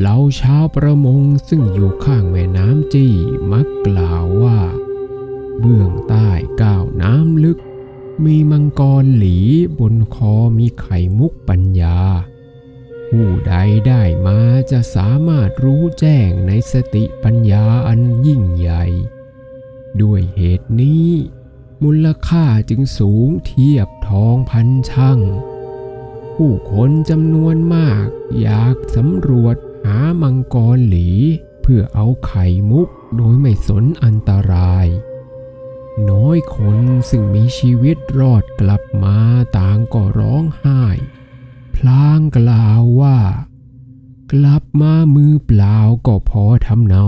เหล่าชาวประมงซึ่งอยู่ข้างแม่น้ำจี้มักกล่าวว่า เบื้องใต้ก้าวน้ำลึก มีมังกรหลีบนคอมีไข่มุกปัญญา ผู้ใดได้มาจะสามารถรู้แจ้งในสติปัญญาอันยิ่งใหญ่ ด้วยเหตุนี้ มูลค่าจึงสูงเทียบทองพันช่างผู้คนจำนวนมากอยากสำรวจามังกรหลี เพื่อเอาไข่มุกโดยไม่สนอันตราย น้อยคนซึ่งมีชีวิตรอดกลับมาต่างก็ร้องไห้ พลางกล่าวว่า กลับมามือเปล่าก็พอทำเนา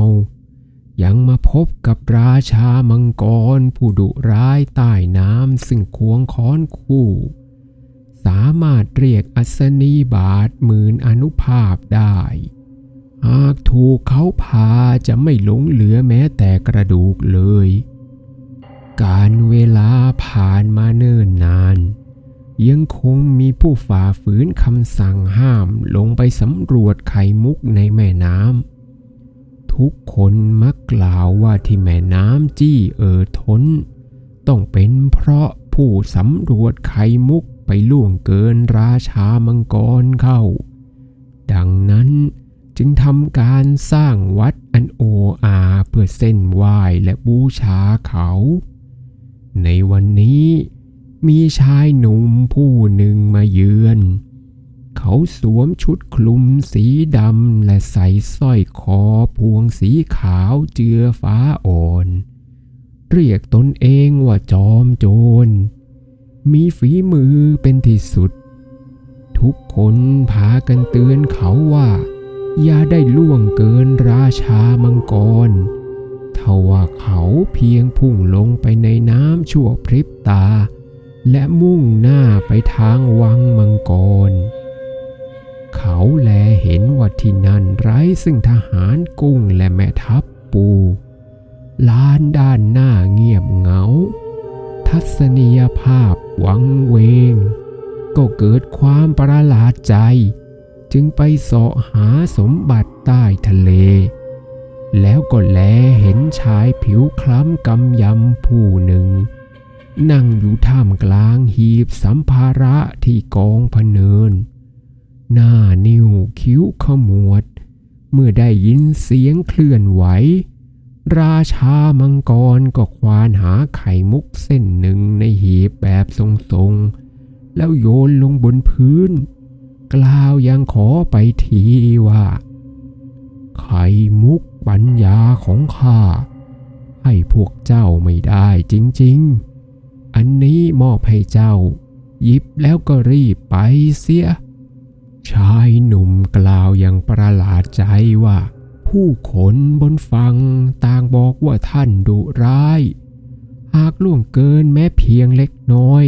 ยังมาพบกับราชามังกรผู้ดุร้ายใต้น้ำซึ่งควงค้อนคู่ สามารถเรียกอัศนีบาทหมื่นอนุภาพได้ หากถูกเขาพาจะไม่หลงเหลือแม้แต่กระดูกเลย การเวลาผ่านมาเนิ่นนาน ยังคงมีผู้ฝ่าฝืนคำสั่งห้ามลงไปสำรวจไข่มุกในแม่น้ำทุกคนมักกล่าวว่าที่แม่น้ำจี้เอ่อท้น ต้องเป็นเพราะผู้สำรวจไข่มุกไปล่วงเกินราชามังกรเข้า ดังนั้น จึงทำการสร้างวัดอันโออาเพื่อเส้นไหว้และบูชาเขา ในวันนี้มีชายหนุ่มผู้หนึ่งมาเยือน เขาสวมชุดคลุมสีดำและใส่สร้อยคอพวงสีขาวเจือฟ้าอ่อน เรียกตนเองว่าจอมโจร มีฝีมือเป็นที่สุด ทุกคนพากันเตือนเขาว่า อย่าได้ล่วงเกินราชามังกรทว่าเขาเพียงพุ่งลงไปในน้ำชั่วพริบตา และมุ่งหน้าไปทางวังมังกร เขาแลเห็นว่าที่นั่นไร้ซึ่งทหารกุ้งและแม่ทัพปูลานด้านหน้าเงียบเหงา ทัศนียภาพวังเวง ก็เกิดความประหลาดใจ จึงไปเสาะหาสมบัติใต้ทะเล แล้วก็แลเห็นชายผิวคล้ำกำยำผู้หนึ่ง นั่งอยู่ท่ามกลางหีบสัมภาระที่กองพเนิน หน้านิ้วคิ้วขมวด เมื่อได้ยินเสียงเคลื่อนไหว ราชามังกรก็ควานหาไข่มุกเส้นหนึ่งในหีบแบบทรงๆ แล้วโยนลงบนพื้น กล่าวยังขอไปทีว่า ไข่มุกปัญญาของข้า ให้พวกเจ้าไม่ได้จริงๆ อันนี้มอบให้เจ้า หยิบแล้วก็รีบไปเสีย ชายหนุ่มกล่าวอย่างประหลาดใจว่า ผู้คนบนฝั่งต่างบอกว่าท่านดุร้าย หากล่วงเกินแม้เพียงเล็กน้อย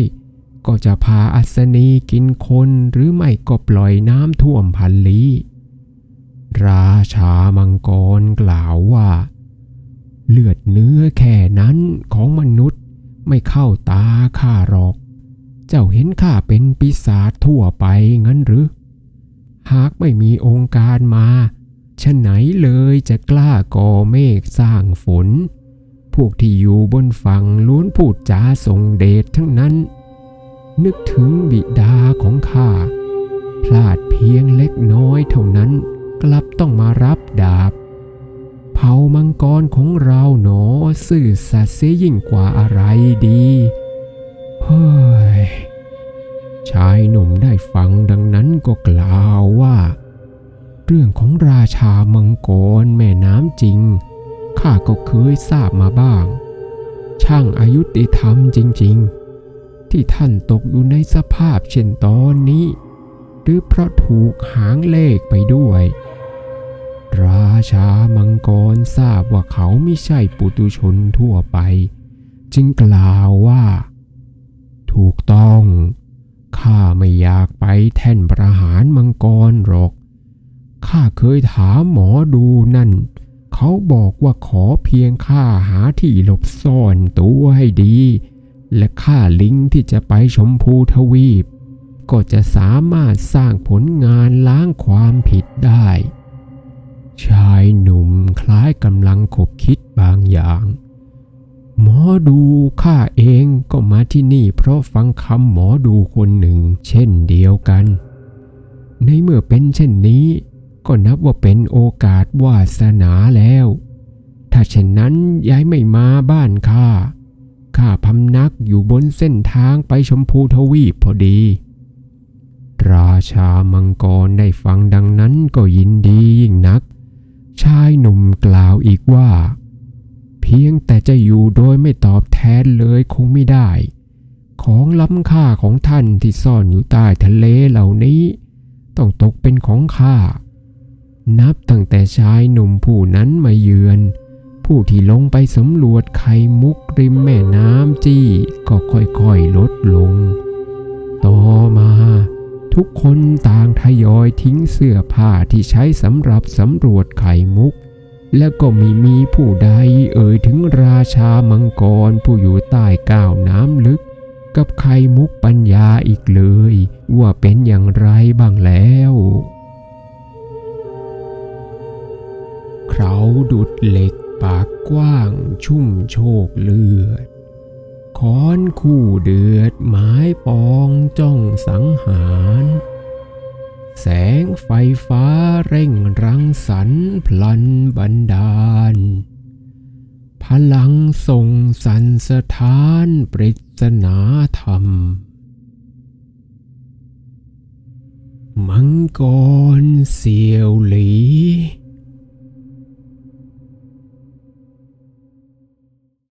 ก็จะพาอัศนีกินคนหรือไม่ก็ปล่อยน้ำท่วมพันลีราชามังกรกล่าวว่า เลือดเนื้อแค่นั้นของมนุษย์ไม่เข้าตาข้าหรอก เจ้าเห็นข้าเป็นปีศาจทั่วไปงั้นหรือ หากไม่มีองค์การมาฉะไหนเลยจะกล้าก่อเมฆสร้างฝน พวกที่อยู่บนฝั่งล้วนพูดจาส่งเดชทั้งนั้น นึกถึงบิดาของข้า พลาดเพียงเล็กน้อยเท่านั้นกลับต้องมารับดาบ เผ่ามังกรของเราหนอซื่อสัตย์เสียยิ่งกว่าอะไรดี เฮ้ย ชายหนุ่มได้ฟังดังนั้นก็กล่าวว่า เรื่องของราชามังกรแม่น้ำจริง ข้าก็เคยทราบมาบ้าง ช่างอายุติธรรมจริง ๆ ที่ท่านตกอยู่ในสภาพเช่นตอนนี้ หรือเพราะถูกหางเลขไปด้วย ราชามังกรทราบว่าเขาไม่ใช่ปุตุชนทั่วไป จึงกล่าวว่า ถูกต้องข้าไม่อยากไปแท่นประหารมังกรหรอก ข้าเคยถามหมอดูนั่น เขาบอกว่าขอเพียงข้าหาที่หลบซ่อนตัวให้ดี และข้าลิงที่จะไปชมพูทวีป ก็จะสามารถสร้างผลงานล้างความผิดได้ ชายหนุ่มคล้ายกำลังขบคิดบางอย่าง หมอดูข้าเองก็มาที่นี่เพราะฟังคำหมอดูคนหนึ่งเช่นเดียวกัน ในเมื่อเป็นเช่นนี้ ก็นับว่าเป็นโอกาสวาสนาแล้ว ถ้าเช่นนั้นย้ายไม่มาบ้านข้า เส้นทางไปชมพูทวีปพอดี ราชามังกรได้ฟังดังนั้นก็ยินดียิ่งนัก ชายหนุ่มกล่าวอีกว่า เพียงแต่จะอยู่โดยไม่ตอบแทนเลยคงไม่ได้ ของล้ำค่าของท่านที่ซ่อนอยู่ใต้ทะเลเหล่านี้ ต้องตกเป็นของข้านับตั้งแต่ชายหนุ่มผู้นั้นมาเยือน ผู้ที่ลงไปสำรวจไข่มุกริมแม่น้ำจี้ก็ค่อยๆลดลง ต่อมาทุกคนต่างทยอยทิ้งเสื้อผ้าที่ใช้สำหรับสำรวจไข่มุก แล้วก็ไม่มีผู้ใดเอ่ยถึงราชามังกรผู้อยู่ใต้ก้าวน้ำลึก กับไข่มุกปัญญาอีกเลย ว่าเป็นอย่างไรบ้างแล้วเขาดุดเหล็ก ปากกว้างชุ่มโชกเลือดค้อนคู่เดือดไม้ปองจ้องสังหาร แสงไฟฟ้าเร่งรังสรรค์พลันบันดาล พลังส่งสันสถานปริศนาธรรม มังกรเสียวหลี